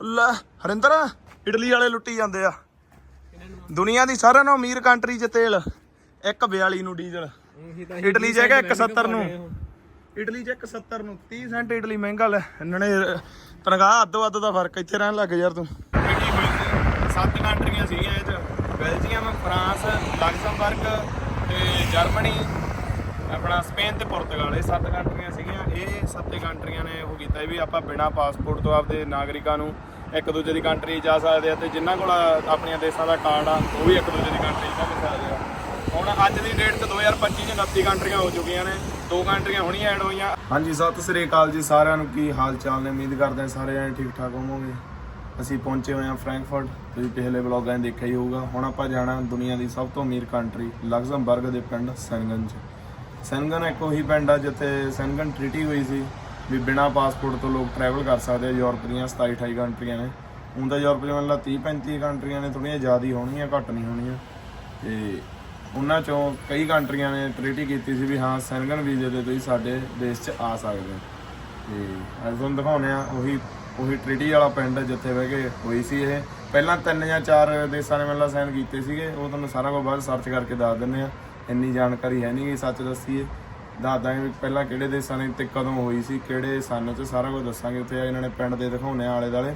ਲੈ ਹਰਿੰਦਰ ਇਟਲੀ ਵਾਲੇ ਲੁੱਟੀ ਜਾਂਦੇ ਆ। ਦੁਨੀਆ ਦੀ ਸਾਰਿਆਂ ਨਾਲੋਂ ਅਮੀਰ ਕੰਟਰੀ 'ਚ ਤੇਲ 142 ਨੂੰ ਡੀਜ਼ਲ ਇਟਲੀ 'ਚ ਹੈਗਾ 170 ਨੂੰ। ਇਟਲੀ 'ਚ 170 ਨੂੰ 30 ਸੈਂਟ ਇਟਲੀ ਮਹਿੰਗਾ ਲੈ। ਇਹਨਾਂ ਨੇ ਤਨਖਾਹ ਅੱਧੋ ਅੱਧ ਦਾ ਫ਼ਰਕ ਇੱਥੇ ਰਹਿਣ ਲੱਗ ਯਾਰ ਤੂੰ। ਸੱਤ ਕੰਟਰੀਆਂ ਸੀਗੀਆਂ ਇਹ 'ਚ। ਬੈਲਜੀਅਮ ਫਰਾਂਸ ਲਗਜ਼ਮਬਰਗ ਤੇ ਜਰਮਨੀ ਆਪਣਾ ਸਪੇਨ ਤੇ ਪੁਰਤਗਾਲ ਇਹ ਸੱਤ ਕੰਟਰੀਆਂ ਸੀਗੀਆਂ ਇਹ ਸੱਤੇ ਕੰਟਰੀਆਂ ਨੇ ਉਹ ਕੀਤਾ ਵੀ ਆਪਾਂ ਬਿਨਾ ਪਾਸਪੋਰਟ ਤੋਂ ਆਪਦੇ ਨਾਗਰਿਕਾਂ ਨੂੰ ਇੱਕ ਦੂਜੇ ਦੀ ਕੰਟਰੀ ਜਾ ਸਕਦੇ ਆ ਤੇ ਜਿਨ੍ਹਾਂ ਕੋਲ ਆਪਣੀਆਂ ਦੇਸ਼ਾਂ ਦਾ ਕਾਰਡ ਆ, ਉਹ ਵੀ ਇੱਕ ਦੂਜੇ ਦੀ ਕੰਟਰੀ ਜਾ ਸਕਦੇ ਆ। ਹੁਣ ਅੱਜ ਦੀ ਡੇਟ 'ਚ 2025 'ਚ 29 ਕੰਟਰੀਆਂ ਹੋ ਚੁੱਕੀਆਂ ਨੇ, ਦੋ ਕੰਟਰੀਆਂ ਹੁਣੀਆਂ ਐਡ ਹੋਈਆਂ। ਹਾਂਜੀ, ਸਤਿ ਸ੍ਰੀ ਅਕਾਲ ਜੀ ਸਾਰਿਆਂ ਨੂੰ, ਕੀ ਹਾਲ ਚਾਲ ਨੇ? ਉਮੀਦ ਕਰਦੇ ਹਾਂ ਸਾਰੇ ਜਣੇ ਠੀਕ ਠਾਕ ਹੋਵੋਗੇ। ਅਸੀਂ ਪਹੁੰਚੇ ਹੋਏ ਹਾਂ ਫ੍ਰੈਂਕਫਰਟ, ਤੁਸੀਂ ਪਿਛਲੇ ਵਲੌਗਾਂ 'ਚ ਦੇਖਿਆ ਹੀ ਹੋਊਗਾ। ਹੁਣ ਆਪਾਂ ਜਾਣਾ ਦੁਨੀਆ ਦੀ ਸਭ ਤੋਂ ਅਮੀਰ ਕੰਟਰੀ ਲਗਜ਼ਮਬਰਗ ਦੇ ਪਿੰਡ ਸੈਨਗਨ 'ਚ ਸੈਨਗਨ ਇੱਕ ਉਹੀ ਪਿੰਡ ਆ ਜਿੱਥੇ ਸੈਨਗਨ ਟ੍ਰੀਟੀ ਹੋਈ ਸੀ ਵੀ ਬਿਨਾ ਪਾਸਪੋਰਟ ਤੋਂ ਲੋਕ ਟਰੈਵਲ ਕਰ ਸਕਦੇ ਆ, ਯੂਰਪ ਦੀਆਂ 27 28 ਕੰਟਰੀਆਂ ਨੇ। ਹੁਣ ਤਾਂ ਯੂਰਪ 'ਚ ਮਤਲਬ 30 35 ਕੰਟਰੀਆਂ ਨੇ, ਥੋੜ੍ਹੀਆਂ ਜ਼ਿਆਦਾ ਹੀ ਹੋਣਗੀਆਂ, ਘੱਟ ਨਹੀਂ ਹੋਣੀਆਂ ਤੇ ਉਹਨਾਂ ਚੋਂ ਕਈ ਕੰਟਰੀਆਂ ਨੇ ਟ੍ਰੀਟੀ ਕੀਤੀ ਸੀ ਵੀ ਹਾਂ ਸੈਨਗਨ ਵੀਜ਼ੇ ਤੇ ਤੁਸੀਂ ਸਾਡੇ ਦੇਸ਼ 'ਚ ਆ ਸਕਦੇ ਹੋ। ਤੇ ਅੱਜ ਤੁਹਾਨੂੰ ਦਿਖਾਉਂਦੇ ਆ ਉਹੀ ਉਹੀ ਟ੍ਰੀਟੀ ਵਾਲਾ ਪਿੰਡ ਜਿੱਥੇ ਬਹਿ ਕੇ ਹੋਈ ਸੀ ਇਹ। ਪਹਿਲਾਂ ਤਿੰਨ ਜਾਂ ਚਾਰ ਦੇਸ਼ਾਂ ਨੇ ਮਤਲਬ ਸਾਈਨ ਕੀਤੇ ਸੀਗੇ, ਉਹ ਤੁਹਾਨੂੰ ਸਾਰਾ ਕੁਝ ਬਾਅਦ ਸਰਚ ਕਰਕੇ ਦੱਸ ਦਿੰਦੇ ਆ ਇੰਨੀ ਜਾਣਕਾਰੀ ਹੈ ਨਹੀਂ ਗੀ ਸੱਚ ਦੱਸੀਏ। ਦੱਸ ਦਾਂਗੇ ਵੀ ਪਹਿਲਾਂ ਕਿਹੜੇ ਦੇਸ਼ਾਂ ਨੇ ਤੇ ਕਦੋਂ ਹੋਈ ਸੀ, ਕਿਹੜੇ ਸਨ ਚ, ਸਾਰਾ ਕੁਝ ਦੱਸਾਂਗੇ। ਉੱਥੇ ਇਹਨਾਂ ਨੇ ਪਿੰਡ ਦੇ ਦਿਖਾਉਂਦੇ ਆ ਆਲੇ ਦਾਲੇ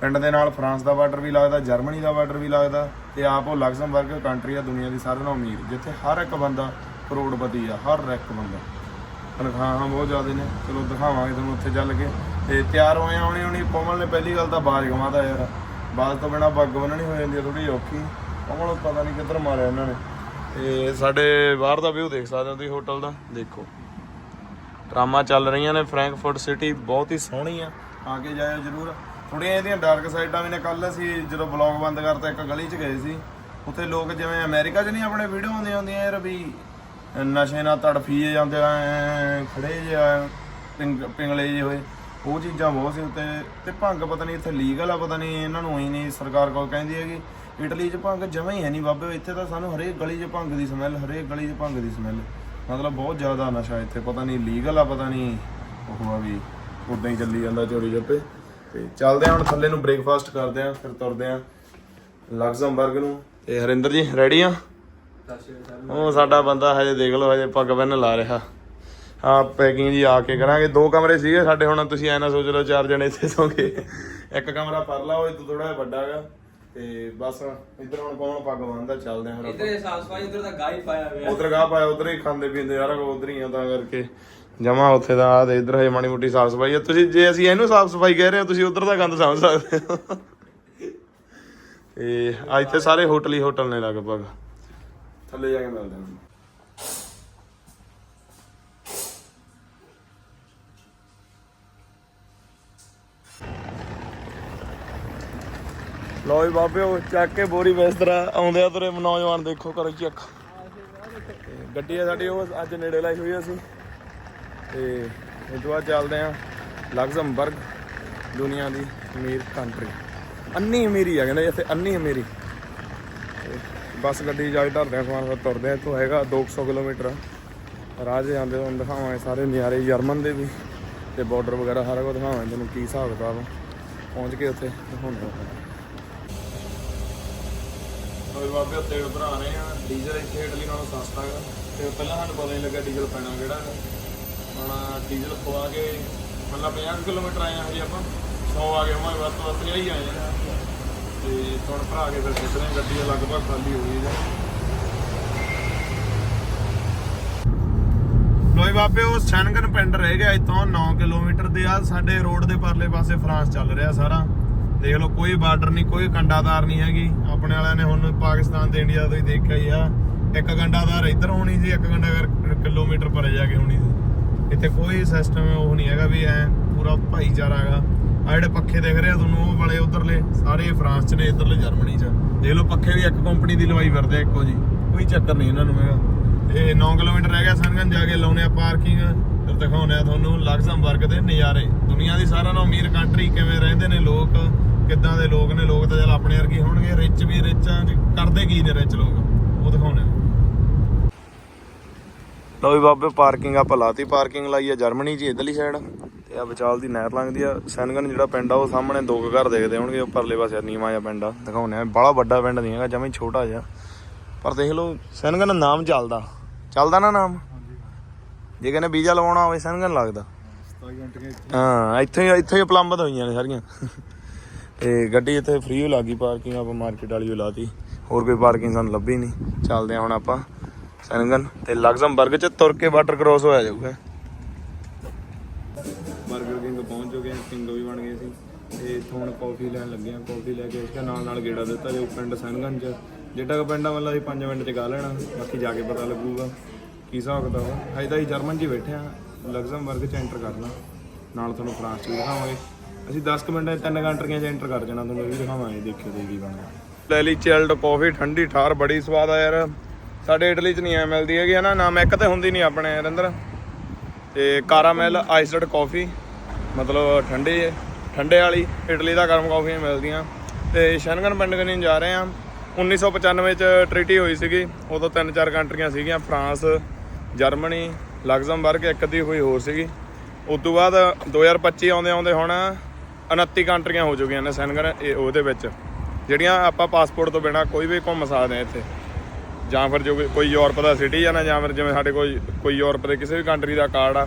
ਪਿੰਡ ਦੇ ਨਾਲ ਫਰਾਂਸ ਦਾ ਬਾਰਡਰ ਵੀ ਲੱਗਦਾ, ਜਰਮਨੀ ਦਾ ਬਾਰਡਰ ਵੀ ਲੱਗਦਾ ਤੇ ਆਪ ਉਹ ਲਗਜ਼ਮਬਰਗ ਕੰਟਰੀ ਆ ਦੁਨੀਆ ਦੀ ਸਾਰਿਆਂ ਨਾਲੋਂ ਅਮੀਰ, ਜਿੱਥੇ ਹਰ ਇੱਕ ਬੰਦਾ ਕਰੋੜਪਤੀ ਆ, ਹਰ ਇੱਕ ਬੰਦਾ। ਤਨਖਾਹਾਂ ਬਹੁਤ ਜ਼ਿਆਦਾ ਨੇ। ਚਲੋ ਦਿਖਾਵਾਂਗੇ ਤੁਹਾਨੂੰ ਉੱਥੇ ਚੱਲ ਕੇ। ਤੇ ਤਿਆਰ ਹੋਏ ਆਉਣੀ ਹੋਣੀ ਪਵਨ ਨੇ ਪਹਿਲੀ ਗੱਲ ਤਾਂ ਬਾਜ ਗਵਾਦਾ ਯਾਰ। ਬਾਜ ਤੋਂ ਬਿਨਾ ਬੱਗ ਬੰਨਣੀ ਹੋ ਜਾਂਦੀ ਹੈ ਥੋੜੀ ਔਖੀ। ਕੋਮਲ ਪਤਾ ਨਹੀਂ ਕਿੱਧਰ ਮਾਰਿਆ ਇਹਨਾਂ ਨੇ। ਤੇ ਸਾਡੇ ਬਾਹਰ ਦਾ ਵਿਊ ਦੇਖ ਸਕਦੇ ਹੋ ਤੁਸੀਂ ਹੋਟਲ ਦਾ। ਦੇਖੋ। ਡਰਾਮਾ ਚੱਲ ਰਹੀਆਂ ਨੇ। ਫ੍ਰੈਂਕਫਰਟ ਸਿਟੀ ਬਹੁਤ ਹੀ ਸੋਹਣੀ ਆ। ਆ ਕੇ ਜਾਇਓ ਜਰੂਰ। ਥੋੜੀਆਂ ਇਹਦੀਆਂ ਡਾਰਕ ਸਾਈਡਾਂ ਵੀ ਨੇ। ਕੱਲ ਅਸੀਂ ਜਦੋਂ ਬਲੌਗ ਬੰਦ ਕਰਤਾ ਇੱਕ ਗਲੀ 'ਚ ਗਏ ਸੀ। ਉੱਥੇ ਲੋਕ ਜਿਵੇਂ ਅਮਰੀਕਾ 'ਚ ਨਹੀਂ ਆਪਣੇ ਵੀਡੀਓ ਆਉਂਦੀਆਂ ਹੁੰਦੀਆਂ ਯਾਰ ਵੀ ਨਸ਼ੇ ਨਾਲ ਤੜਫੀਏ ਜਾਂਦੇ ਆ ਐਂ ਖੜੇ ਜੇ ਆ, ਪਿੰਗ ਪਿੰਗਲੇ ਜਿਹੇ ਹੋਏ। ਉਹ ਚੀਜ਼ਾਂ ਬਹੁਤ ਸੀ ਉੱਤੇ ਤੇ ਭੰਗ ਪਤਾ ਨਹੀਂ ਇੱਥੇ ਲੀਗਲ ਆ ਪਤਾ ਨਹੀਂ ਇਹਨਾਂ ਨੂੰ ਹੀ ਨਹੀਂ ਸਰਕਾਰ ਕੋਲ ਕਹਿੰਦੀ ਹੈਗੀ। ਇਟਲੀ 'ਚ ਭੰਗ ਜਮਾ ਹੀ ਹੈ ਨਹੀਂ ਬਾਬੇ, ਇੱਥੇ ਤਾਂ ਸਾਨੂੰ ਹਰੇਕ ਗਲੀ 'ਚ ਭੰਗ ਦੀ ਸਮੈਲ ਹਰੇਕ ਗਲੀ 'ਚ ਭੰਗ ਦੀ ਸਮੈਲ ਮਤਲਬ ਬਹੁਤ ਜ਼ਿਆਦਾ ਨਸ਼ਾ ਇੱਥੇ, ਪਤਾ ਨਹੀਂ ਲੀਗਲ ਆ, ਪਤਾ ਨਹੀਂ ਉਹ ਆ ਵੀ ਉਦਾਂ ਹੀ ਚੱਲੀ ਜਾਂਦਾ ਚੋਰੀ ਜੱਪੇ ਤੇ ਚੱਲਦੇ ਹਾਂ ਹੁਣ, ਥੱਲੇ ਨੂੰ ਬ੍ਰੇਕਫਾਸਟ ਕਰਦੇ ਹਾਂ, ਫਿਰ ਤੁਰਦੇ ਹਾਂ ਲਗਜ਼ਮਬਰਗ ਨੂੰ। ਤੇ ਹਰਿੰਦਰ ਜੀ ਰੈਡੀ ਆ? ਉਹ ਸਾਡਾ ਬੰਦਾ ਹਜੇ ਦੇਖ ਲਓ, ਹਜੇ ਪੱਗ ਬੰਨ ਲਾ ਰਿਹਾ। ਹਾਂ ਪੈਕਿੰਗ ਜੀ, ਆ ਕੇ ਕਰਾਂਗੇ। ਦੋ ਕਮਰੇ ਸੀਗੇ ਸਾਡੇ ਹੁਣ, ਤੁਸੀਂ ਐ ਨਾ ਸੋਚ ਲਓ, ਚਾਰ ਜਣੇ ਇੱਥੇ ਸੌਂਗੇ ਇੱਕ ਕਮਰਾ ਪਰਲਾ ਉਹ ਇਹ ਥੋੜਾ ਜਿਹਾ ਵੱਡਾ ਹੈਗਾ। ਤੇ ਬਸ ਇੱਧਰ ਹੁਣ ਕੌਣ ਪੱਗ ਬੰਨਦਾ ਚੱਲਦੇ ਹਾਂ ਇਧਰ ਇਹ ਸਾਫ਼ ਸਫ਼ਾਈ ਉਧਰ ਦਾ ਗਾਈ ਪਾਇਆ ਹੋਇਆ। ਉਧਰ ਗਾ ਪਾਇਆ ਉਧਰ ਹੀ ਖਾਂਦੇ ਪੀਂਦੇ ਯਾਰ ਉਧਰ ਹੀ ਆ ਤਾਂ ਕਰਕੇ। ਜਮਾ ਉੱਥੇ ਦਾ ਆ ਤੇ ਇਧਰ ਹਜੇ ਮਾੜੀ ਮੋਟੀ ਸਾਫ਼ ਸਫ਼ਾਈ ਆ। ਤੁਸੀਂ ਜੇ ਅਸੀਂ ਇਹਨੂੰ ਸਾਫ਼ ਸਫ਼ਾਈ ਕਹਿ ਰਹੇ ਹਾਂ ਤੁਸੀਂ ਉਧਰ ਦਾ ਗੰਦ ਸਮਝ ਸਕਦੇ ਹੋ। ਤੇ ਆ ਇੱਥੇ ਸਾਰੇ ਹੋਟਲ ਹੀ ਹੋਟਲ ਨੇ ਲਗਭਗ। ਥੱਲੇ ਜਾ ਕੇ ਮਿਲਦੇ ਹਾਂ ਲੋ ਜੀ ਬਾਬੇ, ਉਹ ਚੱਕ ਕੇ ਬੋਰੀ ਬਿਸਤਰਾ ਆਉਂਦੇ ਆ ਤੁਰੇ, ਨੌਜਵਾਨ ਦੇਖੋ ਕਰੋ ਚੱਕ ਤੇ ਗੱਡੀ ਆ ਸਾਡੀ, ਉਹ ਅੱਜ ਨੇੜੇ ਲਾਈ ਹੋਈ ਅਸੀਂ। ਤੇ ਇਸ ਤੋਂ ਬਾਅਦ ਚੱਲਦੇ ਆ ਲਗਜ਼ਮਬਰਗ, ਦੁਨੀਆ ਦੀ ਅਮੀਰ ਕੰਟਰੀ ਅੰਨੀ ਅਮੀਰੀ ਆ ਕਹਿੰਦੇ, ਇੱਥੇ ਅੰਨੀ ਅਮੀਰੀ। ਤੇ ਬੱਸ ਗੱਡੀ ਜਾ ਕੇ ਧਰਦੇ ਆ, ਸਮਾਨ ਫਿਰ ਤੁਰਦੇ ਆ, ਇੱਥੋਂ ਹੈਗਾ 200 ਕਿਲੋਮੀਟਰ। ਰਾਹ 'ਚ ਜਾਂਦੇ ਤੁਹਾਨੂੰ ਦਿਖਾਵਾਂਗੇ ਸਾਰੇ ਨਜ਼ਾਰੇ, ਜਰਮਨ ਦੇ ਵੀ ਤੇ ਬਾਰਡਰ ਵਗੈਰਾ ਸਾਰਾ ਕੁਝ ਦਿਖਾਵਾਂਗੇ ਤੁਹਾਨੂੰ ਕੀ ਹਿਸਾਬ ਕਿਤਾਬ ਪਹੁੰਚ ਕੇ ਉੱਥੇ ਦਿਖਾਉਂਦੇ ਆ। ਹੋਏ ਬਾਬੇ ਤੇਲ ਭਰਾ ਰਹੇ ਆ, ਡੀਜ਼ਲ ਇੱਥੇ ਇਟਲੀ ਨਾਲੋਂ ਸਸਤਾ ਹੈਗਾ ਤੇ ਪਹਿਲਾਂ ਸਾਨੂੰ ਪਤਾ ਨਹੀਂ ਲੱਗਾ ਡੀਜ਼ਲ ਪੈਣਾ ਕਿਹੜਾ ਹੈ ਹੁਣ ਡੀਜ਼ਲ ਪਵਾ ਕੇ ਮਤਲਬ 50 ਕਿਲੋਮੀਟਰ ਆਏ ਆ ਹਜੇ ਆਪਾਂ। 100 ਆ ਗਏ ਹੋਏ ਵੱਧ ਤੋਂ ਵੱਧ 50 ਹੀ ਆਏ ਆ। ਤੇ ਹੁਣ ਭਰਾ ਕੇ ਫਿਰ ਖਿੱਚ ਰਹੇ ਗੱਡੀ ਲਗਭਗ ਖਾਲੀ ਹੋ ਗਈ ਹੈ ਲੋਈ ਬਾਬੇ, ਉਹ ਸੈਨਗਨ ਪਿੰਡ ਰਹਿ ਗਿਆ ਇਤੋਂ 9 ਕਿਲੋਮੀਟਰ ਦੇ ਆ। ਸਾਡੇ ਰੋਡ ਦੇ ਪਰਲੇ ਪਾਸੇ ਫਰਾਂਸ ਚੱਲ ਰਿਹਾ ਸਾਰਾ। ਦੇਖ ਲਓ, ਕੋਈ ਬਾਰਡਰ ਨਹੀਂ, ਕੋਈ ਕੰਡਾਦਾਰ ਨਹੀਂ ਹੈਗੀ। ਆਪਣੇ ਵਾਲਿਆਂ ਨੇ ਹੁਣ ਪਾਕਿਸਤਾਨ ਤੇ ਇੰਡੀਆ ਤੋਂ ਹੀ ਦੇਖਿਆ ਹੀ ਆ। ਇੱਕ ਕੰਡਾਦਾਰ ਇੱਧਰ ਹੋਣੀ ਸੀ, ਇੱਕ ਕੰਡਾਦਾਰ ਕਿਲੋਮੀਟਰ ਪਰੇ ਜਾ ਕੇ ਹੋਣੀ ਸੀ। ਇੱਥੇ ਕੋਈ ਸਿਸਟਮ ਉਹ ਨਹੀਂ ਹੈਗਾ ਵੀ ਐ ਪੂਰਾ ਭਾਈਚਾਰਾ ਹੈਗਾ। ਆ ਜਿਹੜੇ ਪੱਖੇ ਦਿਖ ਰਹੇ ਆ ਤੁਹਾਨੂੰ, ਉਹ ਵਾਲੇ ਉਧਰਲੇ, ਸਾਰੇ ਫਰਾਂਸ ਚ ਨੇ, ਇਧਰਲੇ ਜਰਮਨੀ ਚ। ਦੇਖ ਲਓ, ਪੱਖੇ ਵੀ ਇੱਕ ਕੰਪਨੀ ਦੀ ਲਵਾਈ ਵਰਦੇ ਆ ਇੱਕੋ ਜੀ ਕੋਈ ਚੱਕਰ ਨਹੀਂ ਇਹਨਾਂ ਨੂੰ ਹੈਗਾ। ਇਹ 9 ਕਿਲੋਮੀਟਰ ਰਹਿ ਗਿਆ ਸੰਗਨ ਜਾ ਕੇ ਲਾਉਨੇ ਆ ਪਾਰਕਿੰਗ ਫਿਰ ਦਿਖਾਉਨੇ ਆ ਤੁਹਾਨੂੰ, ਲਗਜ਼ਮਬਰਗ ਦੇ ਨਜ਼ਾਰੇ। ਦੁਨੀਆ ਦੀ ਸਾਰਿਆਂ ਨਾਲੋਂ ਅਮੀਰ ਕੰਟਰੀ ਕਿਵੇਂ ਰਹਿੰਦੇ ਨੇ ਲੋਕ। ਕਿੱਦਾਂ ਦੇ ਲੋਕ ਨੇ ਲੋਕ ਤਾਂ ਚਲ ਆਪਣੇ ਵਰਗੇ ਹੋਣਗੇ ਰਿਚ ਵੀ ਰਿਚਾਂ ਕਰਦੇ ਕੀ ਨੇ ਰਿਚ ਲੋਕ? ਉਹ ਦਿਖਾਉਨੇ ਲੋ ਵੀ ਬਾਬੇ ਪਾਰਕਿੰਗ ਆਪਾਂ ਲਾਤੀ ਪਾਰਕਿੰਗ ਲਾਈ ਆ ਜਰਮਨੀ ਜੀ ਇਧਰਲੀ ਸਾਈਡ ਤੇ ਆ ਵਿਚਾਲ ਦੀ ਨਹਿਰ ਲੰਘਦੀ ਆ। ਸੈਨਗਨ ਜਿਹੜਾ ਪਿੰਡ ਆ ਉਹ ਸਾਹਮਣੇ ਦੋ ਕੁ ਘਰ ਦੇਖਦੇ ਹੋਣਗੇ ਉਹ ਪਰਲੇ ਪਾਸੇ ਨੀਵਾਂ ਜਿਹਾ ਪਿੰਡ ਆ। ਦਿਖਾਉਂਦੇ ਆ ਬੜਾ ਵੱਡਾ ਪਿੰਡ ਨਹੀਂ ਹੈਗਾ ਜਮਾਂ ਛੋਟਾ ਜਿਹਾ। ਪਰ ਦੇਖ ਲਓ ਸੈਨਗਨ ਨਾਮ ਚੱਲਦਾ। ਚੱਲਦਾ ਨਾ ਨਾਮ? ਜੇ ਕਹਿੰਦੇ ਵੀਜ਼ਾ ਲਵਾਉਣਾ ਹੋਵੇ ਸੈਨਗਨ ਲੱਗਦਾ। 27 ਘੰਟੇ ਹਾਂ ਇੱਥੇ ਇੱਥੇ ਹੀ ਪਲੰਬਦ ਹੋਈਆਂ ਨੇ ਸਾਰੀਆਂ। ਤੇ ਗੱਡੀ ਇੱਥੇ ਫ੍ਰੀ ਹੋ ਲੱਗੀ ਪਾਰਕਿੰਗ ਆਪਾਂ ਮਾਰਕੀਟ ਵਾਲੀ ਓ ਲਾਤੀ। ਹੋਰ ਕੋਈ ਪਾਰਕਿੰਗ ਸਾਨੂੰ ਲੱਭੀ ਨਹੀਂ ਚੱਲਦੇ ਆ ਹੁਣ ਆਪਾਂ ਸੈਨਗਨ। ਤੇ ਲਗਜ਼ਮਬਰਗ ਚ ਤੁਰ ਕੇ ਵਾਟਰ ਕ੍ਰੋਸ ਹੋਇਆ ਜਾਊਗਾ। ਬਰਗਰ ਕਿੰਗ ਪਹੁੰਚ ਚੁੱਕੇ ਹਾਂ ਕਿੰਗ ਵੀ ਬਣ ਗਏ ਸੀ। ਤੇ ਇੱਥੋਂ ਹੁਣ ਕਾਫੀ ਲੈਣ ਲੱਗੇ ਹਾਂ ਕਾਫੀ ਲੈ ਕੇ ਇਸਕੇ ਨਾਲ ਨਾਲ ਗੇੜਾ ਦਿੱਤਾ ਜੋ ਪਿੰਡ ਸੈਨਗਨ ਚ। ਜਿਹੜਾ ਕਿ ਪਿੰਡ ਆ, ਮਤਲਬ ਅਸੀਂ 5 ਮਿੰਟ ਚ ਗਾ ਲੈਣਾ, ਬਾਕੀ ਜਾ ਕੇ ਪਤਾ ਲੱਗੂਗਾ। ਕੀ ਹਿਸਾਬ ਕਿਤਾਬ ਆ? ਹਜੇ ਤਾਂ ਅਸੀਂ ਜਰਮਨ 'ਚ ਬੈਠੇ ਆ ਲਗਜ਼ਮਬਰਗ ਚ ਐਂਟਰ ਕਰਨਾ। ਨਾਲ ਤੁਹਾਨੂੰ ਫਰਾਂਸ ਚ ਵੀ ਦਿਖਾਵਾਂਗੇ। ਅਸੀਂ 10 ਕੁ ਮਿੰਟਾਂ 'ਚ ਤਿੰਨ ਕੰਟਰੀਆਂ 'ਚ ਐਂਟਰ ਕਰ ਜਾਣਾ ਤੁਹਾਨੂੰ, ਇਹ ਵੀ ਦਿਖਾਵਾਂਗੇ, ਦੇਖਿਓ ਤੇ ਕੀ ਬਣਦਾ। ਲੈ ਲਈ ਚਿਲਡ ਕਾਫੀ ਠੰਡੀ ਠਾਰ, ਬੜੀ ਸਵਾਦ ਆ ਯਾਰ। ਸਾਡੇ ਇਟਲੀ 'ਚ ਨਹੀਂ ਐ ਮਿਲਦੀ ਹੈਗੀ ਨਾ ਨਾ ਮੈਕ ਤੇ ਹੁੰਦੀ ਨਹੀਂ ਆਪਣੇ ਰਿੰਦਰ ਤੇ ਕਾਰਾਮੈਲ ਆਈਸਡ ਕਾਫੀ ਮਤਲਬ ਠੰਡੇ ਠੰਡੇ ਵਾਲੀ, ਇਟਲੀ ਦਾ ਗਰਮ ਕਾਫੀਆਂ ਮਿਲਦੀਆਂ। ਤੇ ਸ਼ਨਗਨ ਪਿੰਡ ਕਨੀ ਜਾ ਰਹੇ ਆ। 1995 ਚ ਟ੍ਰੀਟੀ ਹੋਈ ਸੀਗੀ, ਉਦੋਂ ਤਿੰਨ ਚਾਰ ਕੰਟਰੀਆਂ ਸੀਗੀਆਂ, ਫਰਾਂਸ, ਜਰਮਨੀ, ਲਗਜ਼ਮਬਰਗ, ਇੱਕ ਦੀ ਹੋਈ ਹੋਰ ਸੀਗੀ। ਉਸ ਤੋਂ ਬਾਅਦ 2025 ਆਉਂਦੇ ਆਉਂਦੇ ਹੁਣ 29 ਕੰਟਰੀਆਂ ਹੋ ਚੁੱਕੀਆਂ ਨੇ ਸ਼ਨਗਨ ਇਹ ਉਹਦੇ ਵਿੱਚ। ਜਿਹੜੀਆਂ ਆਪਾਂ ਪਾਸਪੋਰਟ ਤੋਂ ਬਿਨਾ ਕੋਈ ਵੀ ਘੁੰਮ ਸਕਦੇ ਆ ਇੱਥੇ। ਜਾਂ ਫਿਰ ਜੋ ਕੋਈ- ਯੂਰਪ ਦਾ ਸਿਟੀ ਆ ਨਾ ਜਾਂ ਫਿਰ ਜਿਵੇਂ ਸਾਡੇ ਕੋਈ ਕੋਈ ਯੂਰਪ ਦੇ ਕਿਸੇ ਵੀ ਕੰਟਰੀ ਦਾ ਕਾਰਡ ਆ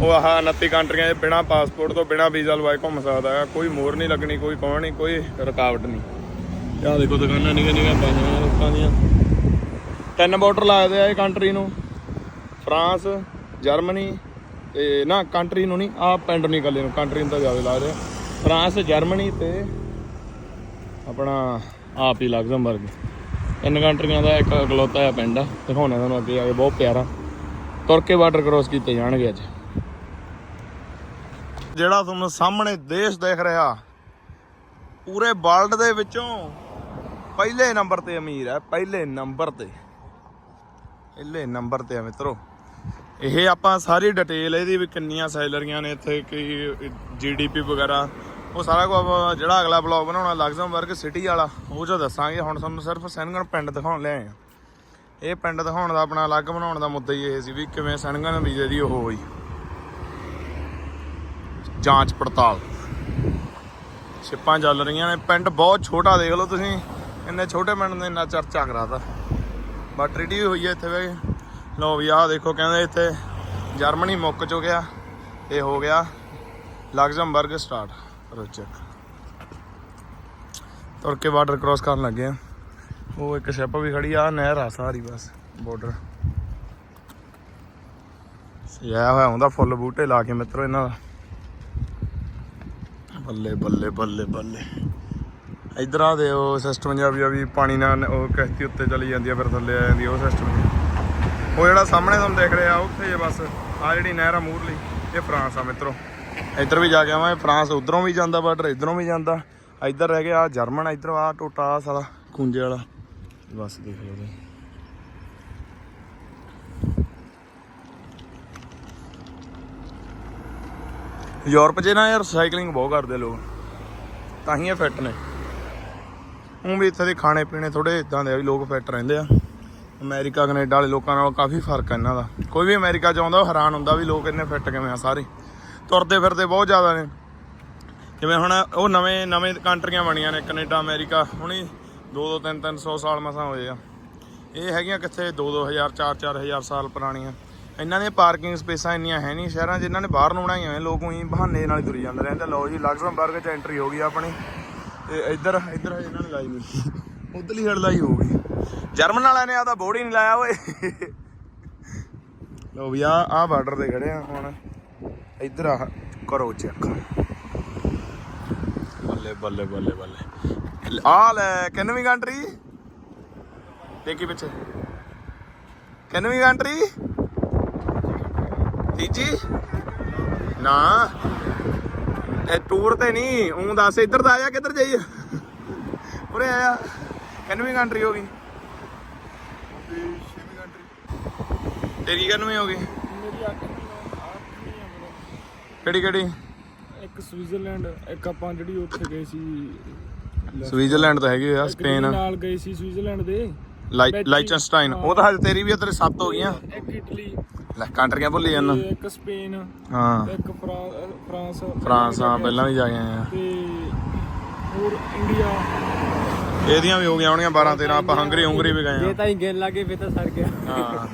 ਉਹ ਆਹ 29 ਕੰਟਰੀਆਂ 'ਚ ਬਿਨਾ ਪਾਸਪੋਰਟ ਤੋਂ ਬਿਨਾ ਵੀਜ਼ਾ ਲਵਾਏ ਘੁੰਮ ਸਕਦਾ ਹੈ ਕੋਈ ਮੋਹਰ ਨਹੀਂ ਲੱਗਣੀ ਕੋਈ ਕੌਣ ਨਹੀਂ ਕੋਈ ਰੁਕਾਵਟ ਨਹੀਂ। ਆਹ ਦੇਖੋ ਦੁਕਾਨਾਂ ਨਿਕਾ ਨਿਕਾ ਪਾਈਆਂ ਲੋਕਾਂ ਦੀਆਂ। ਤਿੰਨ ਬਾਰਡਰ ਲੱਗਦੇ ਆ ਇਹ ਕੰਟਰੀ ਨੂੰ। ਫਰਾਂਸ ਜਰਮਨੀ ਤੇ ਨਾ ਕੰਟਰੀ ਨੂੰ ਨਹੀਂ ਆ ਪਿੰਡ ਨਹੀਂ ਇਕੱਲੇ ਨੂੰ ਕੰਟਰੀ ਨੂੰ ਤਾਂ ਜ਼ਿਆਦਾ ਲੱਗਦੇ ਆ। ਫਰਾਂਸ, ਜਰਮਨੀ ਤੇ ਆਪਣਾ ਆਪ ਹੀ ਲਗਜ਼ਮਬਰਗ ਤਿੰਨ ਕੰਟਰੀਆਂ ਦਾ ਇੱਕ ਇਕਲੌਤਾ ਹੈ ਪਿੰਡ ਆ ਦਿਖਾਉਣਾ ਤੁਹਾਨੂੰ ਅੱਗੇ ਆ ਕੇ, ਬਹੁਤ ਪਿਆਰਾ। ਤੁਰ ਕੇ ਬਾਰਡਰ ਕ੍ਰੋਸ ਕੀਤੇ ਜਾਣਗੇ ਅੱਜ। ਜਿਹੜਾ ਤੁਹਾਨੂੰ ਸਾਹਮਣੇ ਦੇਸ਼ ਦੇਖ ਰਿਹਾ, ਪੂਰੇ ਵਰਲਡ ਦੇ ਵਿੱਚੋਂ ਪਹਿਲੇ ਨੰਬਰ ਤੇ ਅਮੀਰ ਹੈ, ਪਹਿਲੇ ਨੰਬਰ ਤੇ। ਪਹਿਲੇ ਨੰਬਰ ਤੇ ਆ ਮਿੱਤਰੋ। ਇਹ ਆਪਾਂ ਸਾਰੀ ਡਿਟੇਲ ਇਹਦੀ ਵੀ ਕਿੰਨੀਆਂ ਸੈਲਰੀਆਂ ਨੇ ਇੱਥੇ, ਕੀ ਜੀਡੀਪੀ ਵਗੈਰਾ, ਉਹ ਸਾਰਾ ਕੁਝ ਆਪਾਂ ਜਿਹੜਾ ਅਗਲਾ ਬਲੌਗ ਬਣਾਉਣਾ ਲਗਜ਼ਮਬਰਗ ਸਿਟੀ ਵਾਲਾ, ਉਹ ਚ ਦੱਸਾਂਗੇ। ਹੁਣ ਤੁਹਾਨੂੰ ਸਿਰਫ ਸੈਨਗਨ ਪਿੰਡ ਦਿਖਾਉਣ ਲਿਆਏ ਆ। ਇਹ ਪਿੰਡ ਦਿਖਾਉਣ ਦਾ ਆਪਣਾ ਅਲੱਗ ਬਣਾਉਣ ਦਾ ਮੁੱਦਾ ਹੀ ਇਹ ਸੀ ਵੀ ਕਿਵੇਂ ਸੈਨਗਨ ਵੀਜ਼ੇ ਦੀ ਉਹ ਹੋਈ। ਜਾਂਚ ਪੜਤਾਲ। ਛਿੱਪਾਂ ਚੱਲ ਰਹੀਆਂ ਨੇ। ਪਿੰਡ ਬਹੁਤ ਛੋਟਾ ਦੇਖ ਲਓ ਤੁਸੀਂ। ਇੰਨੇ ਛੋਟੇ ਪਿੰਡ ਨੇ, ਇੰਨਾ ਚਰਚਾ ਕਰਾਤਾ। ਬਟ ਟ੍ਰੀਟੀ ਹੋਈ ਹੈ ਇੱਥੇ ਵੇ ਲਓ ਵੀ ਆਹ ਦੇਖੋ ਕਹਿੰਦੇ ਇੱਥੇ ਜਰਮਨੀ ਮੁੱਕ ਚੁੱਕਿਆ, ਇਹ ਹੋ ਗਿਆ ਲਗਜ਼ਮਬਰਗ ਸਟਾਰਟ ਕਰੋ ਤੁਰ ਕੇ ਬਾਰਡਰ ਕ੍ਰਾਸ ਕਰਨ ਲੱਗੇ ਆ। ਉਹ ਇੱਕ ਸ਼ਿਪ ਵੀ ਖੜੀ ਆ ਨਹਿਰ ਆ ਸਾਰੀ ਬਸ ਬਾਰਡਰ ਸਜਾਇਆ ਹੋਇਆ ਹੁੰਦਾ, ਫੁੱਲ ਬੂਟੇ ਲਾ ਕੇ ਮਿੱਤਰੋ ਇਹਨਾਂ ਦਾ। ਬੱਲੇ ਬੱਲੇ ਬੱਲੇ ਬੱਲੇ। ਇਧਰ ਆ ਦੇ ਉਹ ਸਿਸਟਮ ਜਿਹਾ ਵੀ ਪਾਣੀ ਨਾਲ ਉਹ ਕਿਸ਼ਤੀ ਉੱਤੇ ਚਲੀ ਜਾਂਦੀ ਆ, ਫਿਰ ਥੱਲੇ ਆ ਜਾਂਦੀ ਉਹ ਸਿਸਟਮ ਉਹ ਜਿਹੜਾ ਸਾਹਮਣੇ ਤੁਹਾਨੂੰ ਦਿਖ ਰਿਹਾ, ਉੱਥੇ ਜੇ ਬਸ। ਆ ਜਿਹੜੀ ਨਹਿਰ ਆ ਮੂਰਲੀ ਇਹ ਫਰਾਂਸ ਆ ਮਿੱਤਰੋ। ਇੱਧਰ ਵੀ ਜਾ ਕੇ ਆਵਾਂ ਇਹ ਫਰਾਂਸ ਉਧਰੋਂ ਵੀ ਜਾਂਦਾ ਬਾਰਡਰ ਇਧਰੋਂ ਵੀ ਜਾਂਦਾ। ਇੱਧਰ ਰਹਿ ਗਿਆ ਆ ਜਰਮਨ ਇੱਧਰ ਆ ਟੋਟਾ ਆ ਸਾਲਾ ਕੁੰਜੇ ਵਾਲਾ। ਬਸ ਦੇਖ ਲਓ ਜੀ। ਯੂਰਪ 'ਚ ਨਾ ਯਾਰ ਸਾਈਕਲਿੰਗ ਬਹੁਤ ਕਰਦੇ ਲੋਕ। ਤਾਂ ਹੀ ਇਹ ਫਿੱਟ ਨੇ। ਉਹ ਵੀ ਇੱਥੇ ਦੇ ਖਾਣੇ ਪੀਣੇ ਥੋੜੇ ਇਦਾਂ ਦੇ ਆ ਵੀ ਲੋਕ ਫਿੱਟ ਰਹਿੰਦੇ ਆ। ਅਮਰੀਕਾ, ਕੈਨੇਡਾ ਵਾਲੇ ਲੋਕਾਂ ਨਾਲੋਂ ਕਾਫੀ ਫ਼ਰਕ ਹੈ ਇਹਨਾਂ ਦਾ। ਕੋਈ ਵੀ ਅਮਰੀਕਾ 'ਚ ਆਉਂਦਾ, ਉਹ ਹੈਰਾਨ ਹੁੰਦਾ ਵੀ ਲੋਕ ਇੰਨੇ ਫਿੱਟ ਕਿਵੇਂ ਆ ਸਾਰੇ। ਤੁਰਦੇ ਫਿਰਦੇ ਬਹੁਤ ਜ਼ਿਆਦਾ ਨੇ। ਜਿਵੇਂ ਹੁਣ ਉਹ ਨਵੇਂ ਨਵੇਂ ਕੰਟਰੀਆਂ ਬਣੀਆਂ ਨੇ, ਕੈਨੇਡਾ, ਅਮਰੀਕਾ। ਹੁਣੀ 2 2 3 300 ਸਾਲ ਮਸਾਂ ਹੋਏ ਆ। ਇਹ ਹੈਗੀਆਂ ਕਿੱਥੇ? 2 2000 4 4000 ਸਾਲ ਪੁਰਾਣੀਆਂ। ਇਹਨਾਂ ਦੀਆਂ ਪਾਰਕਿੰਗ ਸਪੇਸਾਂ ਇੰਨੀਆਂ ਹੈ ਨਹੀਂ, ਸ਼ਹਿਰਾਂ 'ਚ ਇਹਨਾਂ ਨੇ ਬਾਹਰ ਨੂੰ ਬਣਾਈਆਂ ਹੋਏ ਲੋਕ ਉਹੀ ਬਹਾਨੇ ਨਾਲ ਹੀ ਤੁਰੀ ਜਾਂਦੇ ਰਹਿੰਦੇ। ਲਓ ਜੀ ਲਗਜ਼ਮਬਰਗ 'ਚ ਐਂਟਰੀ ਹੋ ਗਈ ਆਪਣੀ। ਤੇ ਇੱਧਰ ਇੱਧਰ ਇਹਨਾਂ ਨੇ ਲਾਈ ਨਹੀਂ। ਉਧਰਲੀ ਹੜ ਲਾਈ ਹੋ ਗਈ ਜਰਮਨ ਵਾਲਿਆਂ ਨੇ ਆਦਾ ਬੋਰਡ ਹੀ ਨਹੀਂ ਲਾਇਆ, ਓਏ। ਲਓ ਵੀ ਆ ਆ ਬਾਰਡਰ ਤੇ ਖੜੇ ਆ ਹੁਣ। ਇੱਧਰ ਆ ਕਰੋ ਚੈੱਕ ਬੱਲੇ ਬੱਲੇ ਬੱਲੇ ਬੱਲੇ। ਆ ਲੈ, ਕਿੰਨਵੀਂ ਕੰਟਰੀ ਦੇਖੀ ਪਿੱਛੇ। ਕਿੰਨਵੀਂ ਕੰਟਰੀ ਤੀਜੀ? ਨਾ। ਇਹ ਟੂਰ ਤੇ ਨਹੀਂ ਉਹ ਦੱਸ, ਇੱਧਰ ਦਾ ਆਇਆ ਕਿੱਧਰ ਜਾਈਏ? ਉਰੇ ਆਇਆ ਕਿੰਨਵੀਂ ਕੰਟਰੀ ਹੋ ਗਈ? ਤੇਰੀ ਕਿੰਨਵੀਂ ਹੋ ਗਈ? ਮੇਰੀ ਅੱਖ ਨਹੀਂ ਆ ਕਿਹੜੀ ਕਿਹੜੀ? ਇੱਕ ਸਵਿਟਜ਼ਰਲੈਂਡ ਇੱਕ ਆਪਾਂ ਜਿਹੜੀ ਉੱਥੇ ਗਏ ਸੀ। ਸਵਿਟਜ਼ਰਲੈਂਡ ਤਾਂ ਹੈਗੀ ਆ ਸਪੇਨ। ਨਾਲ ਗਏ ਸੀ ਸਵਿਟਜ਼ਰਲੈਂਡ ਦੇ। ਲਾਈਚਨਸਟਾਈਨ। ਉਹ ਤਾਂ ਹਜੇ ਤੇਰੀ ਵੀ ਤੇਰੇ ਸੱਤ ਹੋ ਗਈਆਂ। ਇੱਕ ਇਟਲੀ। ਲੈ ਕੰਟਰੀਆਂ ਭੁੱਲੀ ਜਾਂਦਾ ਇੱਕ ਸਪੇਨ। ਹਾਂ। ਇੱਕ ਫਰਾਂਸ। ਫਰਾਂਸ ਹਾਂ ਪਹਿਲਾਂ ਵੀ ਜਾ ਆਏ ਆ। ਤੇ ਹੋਰ ਇੰਡੀਆ। ਇਹਦੀਆਂ ਵੀ ਹੋ ਗਈਆਂ ਹੋਣਗੀਆਂ 12 13 ਆਪਾਂ ਹੰਗਰੀ ਹੰਗਰੀ ਵੀ ਗਏ ਆ। ਤਾਂ ਹੀ ਗੇਲ ਲੱਗੇ ਫੇ ਤਾਂ ਸੜ ਗਿਆ। ਹਾਂ।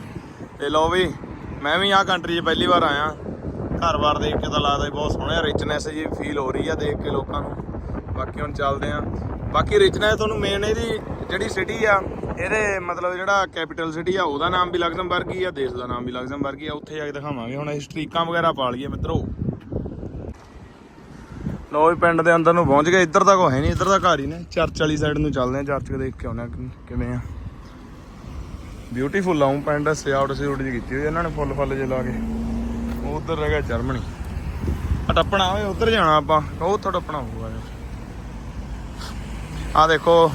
ਤੇ ਲੋ ਵੀ, ਮੈਂ ਵੀ ਆਹ ਕੰਟਰੀ 'ਚ ਪਹਿਲੀ ਵਾਰ ਆਇਆ। ਘਰ-ਬਾਰ ਦੇਖ ਕੇ ਤਾਂ ਲੱਗਦਾ ਵੀ ਬਹੁਤ ਸੋਹਣਾ ਰਿਚਨੈਸ ਜੀ ਫੀਲ ਹੋ ਰਹੀ ਆ ਦੇਖ ਕੇ ਲੋਕਾਂ ਨੂੰ। ਬਾਕੀ ਹੁਣ ਚੱਲਦੇ ਆ। ਬਾਕੀ ਰਿਚਨੈਸ ਤੁਹਾਨੂੰ ਮੇਨ ਇਹਦੀ ਜਿਹੜੀ ਸਿਟੀ ਆ, ਇਹਦੇ ਮਤਲਬ ਜਿਹੜਾ ਕੈਪੀਟਲ ਸਿਟੀ ਆ, ਉਹਦਾ ਨਾਮ ਵੀ ਲਗਜ਼ਮਬਰਗ ਹੀ ਆ, ਦੇਸ਼ ਦਾ ਨਾਮ ਵੀ ਲਗਜ਼ਮਬਰਗ ਹੀ ਆ। ਉੱਥੇ ਜਾ ਕੇ ਦਿਖਾਵਾਂਗੇ ਹੁਣ, ਅਸੀਂ ਸਟ੍ਰੀਕਾਂ ਵਗੈਰਾ ਪਾ ਲਈਏ ਮਿੱਤਰੋ। ਲੋ ਵੀ, ਪਿੰਡ ਦੇ ਅੰਦਰ ਨੂੰ ਪਹੁੰਚ ਗਏ। ਇੱਧਰ ਤਾਂ ਕੋਈ ਹੈ ਨਹੀਂ, ਇੱਧਰ ਤਾਂ ਘਰ ਹੀ ਨੇ। ਚਰਚ ਵਾਲੀ ਸਾਈਡ ਨੂੰ ਚੱਲਦੇ ਆ ਚਰਚ ਦੇਖ ਕੇ ਆਉਣੇ ਆ ਕਿਵੇਂ ਆ। ਬਿਊਟੀਫੁਲ ਆਉਂ ਪਿੰਡ ਸਿਆਉਟ ਸਿਊਟ ਜੀ ਕੀਤੀ ਹੋਈ ਇਹਨਾਂ ਨੇ ਫੁੱਲ ਫੁੱਲ ਜੇ ਲਾ ਕੇ। ਉਧਰ ਰਹਿ ਗਿਆ ਜਰਮਨੀ। ਟੱਪਣਾ ਓਏ, ਉਧਰ ਜਾਣਾ ਆਪਾਂ। ਉਹ ਉੱਥੋਂ ਟੱਪਣਾ ਹੋਊਗਾ ਆ ਦੇਖੋ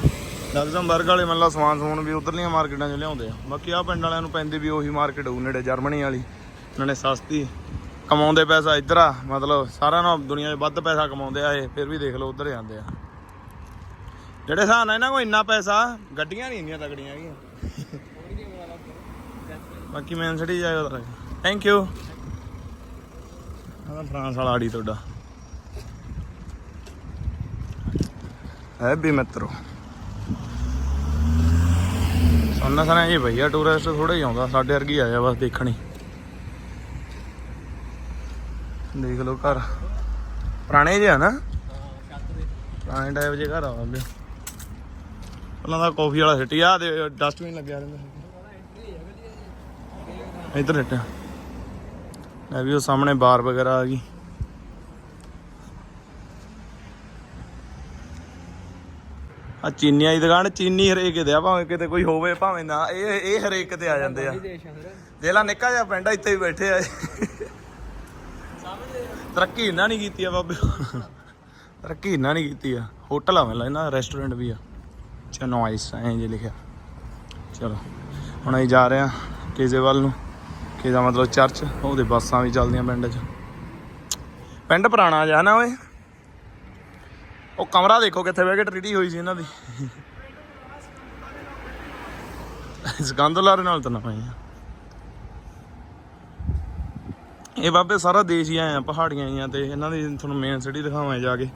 ਲਗਜ਼ਮਬਰਗ ਵਾਲੇ ਮੰਨ ਸਮਾਨ ਸਮੂਨ ਵੀ ਉਧਰਲੀਆਂ ਮਾਰਕੀਟਾਂ 'ਚ ਲਿਆਉਂਦੇ ਆ। ਬਾਕੀ ਆ ਪਿੰਡ ਵਾਲਿਆਂ ਨੂੰ ਪੈਂਦੀ ਵੀ ਉਹੀ ਮਾਰਕੀਟ ਹੋਊ, ਨੇੜੇ ਜਰਮਨੀ ਵਾਲੀ। ਉਹਨਾਂ ਨੇ ਸਸਤੀ ਕਮਾਉਂਦੇ ਪੈਸਾ ਇੱਧਰ ਆ, ਮਤਲਬ ਸਾਰਿਆਂ ਨਾਲੋਂ ਦੁਨੀਆ 'ਚ ਵੱਧ ਪੈਸਾ ਕਮਾਉਂਦੇ ਆ ਇਹ, ਫਿਰ ਵੀ ਦੇਖ ਲਓ ਉਧਰ ਜਾਂਦੇ ਆ। ਜਿਹੜੇ ਹਿਸਾਬ ਨਾਲ ਇਹਨਾਂ ਕੋਲ ਇੰਨਾ ਪੈਸਾ, ਗੱਡੀਆਂ ਨਹੀਂ ਇੰਨੀਆਂ ਤਗੜੀਆਂ ਹੈਗੀਆਂ। ਬਾਕੀ ਮੈਨ ਸਿਟੀ ਜਾਇਓ ਉਧਰ ਥੈਂਕ ਯੂ ਆਹ ਫਰਾਂਸ ਵਾਲਾ ਆੜੀ ਤੁਹਾਡਾ। ਹੈ ਵੀ ਮਿੱਤਰੋ। ਸੁਣਨਾ ਸੁਣਿਆ ਇਹ ਭਈਆ ਟੂਰਿਸਟ ਥੋੜਾ ਹੀ ਆਉਂਦਾ। ਸਾਡੇ ਵਰਗੀ ਆਇਆ ਬਸ ਦੇਖਣੀ। ਦੇਖ ਲਓ ਘਰ। ਪੁਰਾਣੇ ਜਿਹੇ ਆ ਨਾ? ਪੁਰਾਣੇ ਟਾਈਪ ਜੇ ਘਰ ਆ ਬਾਬੇ ਪਹਿਲਾਂ ਤਾਂ ਕਾਫੀ ਵਾਲਾ ਸਿੱਟੀ ਆ ਦੇ ਡਸਟਬਿਨ ਲੱਗਿਆ ਰਹਿੰਦਾ ਇੱਧਰ ਹਟਿਆ ਲੈ ਵੀ ਉਹ ਸਾਹਮਣੇ ਬਾਰ ਵਗੈਰਾ ਆ ਗਈ। ਆ ਚੀਨੀਆਂ ਦੀ ਦੁਕਾਨ, ਚੀਨੀ ਹਰੇਕ ਕਿਤੇ ਆ, ਭਾਵੇਂ ਕਿਤੇ ਕੋਈ ਹੋਵੇ, ਭਾਵੇਂ ਨਾ, ਇਹ ਇਹ ਹਰੇਕ ਕਿਤੇ ਆ ਜਾਂਦੇ ਆ। ਦੇਖ ਲਾ, ਨਿੱਕਾ ਜਿਹਾ ਪਿੰਡ ਆ, ਇੱਥੇ ਹੀ ਬੈਠੇ ਆ। ਤਰੱਕੀ ਇਹਨਾਂ ਨਹੀਂ ਕੀਤੀ ਆ ਬਾਬੇ। ਤਰੱਕੀ ਇਹਨਾਂ ਨਹੀਂ ਕੀਤੀ ਆ। ਹੋਟਲ ਆ ਮੈਨੂੰ ਇਹਨਾਂ ਰੈਸਟੋਰੈਂਟ ਵੀ ਆ। ਚਨੋਇਸ ਐਂ ਜੇ ਲਿਖਿਆ। ਚਲੋ, ਹੁਣ ਅਸੀਂ ਜਾ ਰਹੇ ਆ ਕੇਜੇਵਾਲ ਨੂੰ। ਕਿਹਦਾ ਮਤਲਬ ਚਰਚ, ਉਹਦੇ ਬੱਸਾਂ ਵੀ ਚੱਲਦੀਆਂ ਪਿੰਡ 'ਚ। ਪਿੰਡ ਪੁਰਾਣਾ ਜਿਹਾ ਨਾ ਓਏ? ਉਹ ਕਮਰਾ ਦੇਖੋ ਕਿੱਥੇ ਬਹਿ ਕੇ ਟ੍ਰੀਟੀ ਹੋਈ ਸੀ ਇਹਨਾਂ ਦੀ। ਸਕੰਦਲਾਰੇ ਨਾਲ ਤਾਂ ਨਾ ਪਈ ਇਹ ਬਾਬੇ ਸਾਰਾ ਦੇਸ਼ ਹੀ ਆਏ ਆ ਪਹਾੜੀਆਂ ਆਈਆਂ ਤੇ ਇਹਨਾਂ ਦੀ ਤੁਹਾਨੂੰ ਮੇਨ ਸਿਟੀ ਦਿਖਾਵਾਂ ਜਾ ਕੇ।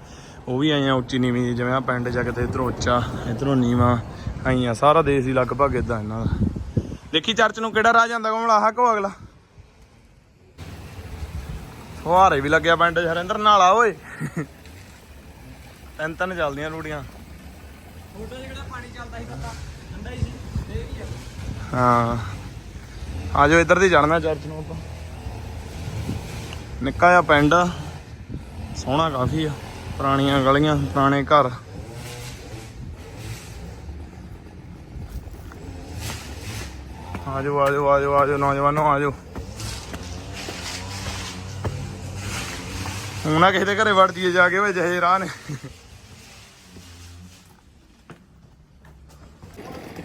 ਉਹ ਵੀ ਆਈਆਂ ਉੱਚੀ ਨੀਵੀਂ ਜਿਵੇਂ ਆ ਪਿੰਡ ਜਾ ਕੇ ਤੇ ਇਧਰੋਂ ਉੱਚਾ, ਇਧਰੋਂ ਨੀਵਾਂ, ਆਈਆਂ। ਸਾਰਾ ਦੇਸ਼ ਹੀ ਲਗਭਗ ਇਦਾਂ ਇਹਨਾਂ ਦਾ। ਦੇਖੀ ਚਰਚ ਨੂੰ ਕਿਹੜਾ ਰਾਹ ਜਾਂਦਾ ਕੋਮਲਾ ਆਹ ਕੋ ਅਗਲਾ। ਫੁਹਾਰੇ ਵੀ ਲੱਗਿਆ ਪਿੰਡ ਹਰਿੰਦਰ ਨਾਲ ਆ ਓਏ। ਤਿੰਨ ਤਿੰਨ ਚੱਲਦੀਆਂ ਰੂੜੀਆਂ। ਹਾਂ ਆ। ਜਾਓ ਇੱਧਰ ਦੀ ਚੜਨਾ ਚਰਚ ਨੂੰ ਆਪਾਂ। ਨਿੱਕਾ ਜਿਹਾ ਪਿੰਡ ਸੋਹਣਾ ਕਾਫੀ ਆ। ਪੁਰਾਣੀਆਂ ਗਲੀਆਂ ਪੁਰਾਣੇ ਘਰ। ਆ ਜਾਓ ਆ ਜਾਓ ਆ ਜਾਓ ਆ ਜਾਓ ਨੌਜਵਾਨੋ ਆ ਜਾਓ ਹੁਣ ਨਾ ਕਿਸੇ ਦੇ ਘਰੇ ਵੜ ਜੀਏ ਜਾ ਕੇ ਓਏ, ਜਿਹੇ ਰਾਹ ਨੇ।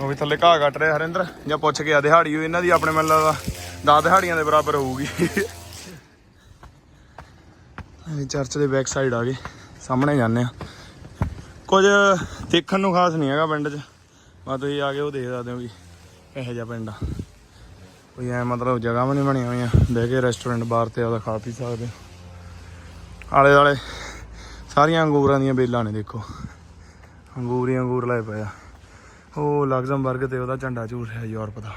ਉਹ ਵੀ ਥੱਲੇ ਘਾਹ ਕੱਟ ਰਿਹਾ ਹਰਿੰਦਰ, ਜਾਂ ਪੁੱਛ ਕੇ ਆ, ਦਿਹਾੜੀ ਹੋਈ ਇਹਨਾਂ ਦੀ, ਆਪਣੇ ਮਨ ਲੱਗਦਾ 10 ਦਿਹਾੜੀਆਂ ਦੇ ਬਰਾਬਰ ਹੋਊਗੀ। ਅਸੀਂ ਚਰਚ ਦੇ ਬੈਕ ਸਾਈਡ ਆ ਗਏ, ਸਾਹਮਣੇ ਜਾਂਦੇ ਆ। ਕੁਝ ਦੇਖਣ ਨੂੰ ਖਾਸ ਨਹੀਂ ਹੈਗਾ ਪਿੰਡ 'ਚ। ਬਾ ਤੁਸੀਂ ਆ ਕੇ ਉਹ ਦੇਖ ਸਕਦੇ ਹੋ ਵੀ। ਇਹੋ ਜਿਹਾ ਪਿੰਡ ਆ। ਕੋਈ ਐ ਮਤਲਬ ਜਗ੍ਹਾ ਵੀ ਨਹੀਂ ਬਣੀਆਂ ਹੋਈਆਂ ਬਹਿ ਕੇ ਰੈਸਟੋਰੈਂਟ ਬਾਰ ਤੇ ਆਦਾ ਖਾ ਪੀ ਸਕਦੇ ਆਲੇ ਦੁਆਲੇ ਸਾਰੀਆਂ ਅੰਗੂਰਾਂ ਦੀਆਂ ਬੇਲਾਂ ਨੇ ਦੇਖੋ। ਅੰਗੂਰ ਹੀ ਅੰਗੂਰ ਲਾਏ ਪਏ ਆ। ਉਹ ਲਗਜ਼ਮਬਰਗ ਤੇ ਉਹਦਾ ਝੰਡਾ ਝੂਰ ਰਿਹਾ ਯੂਰਪ ਦਾ।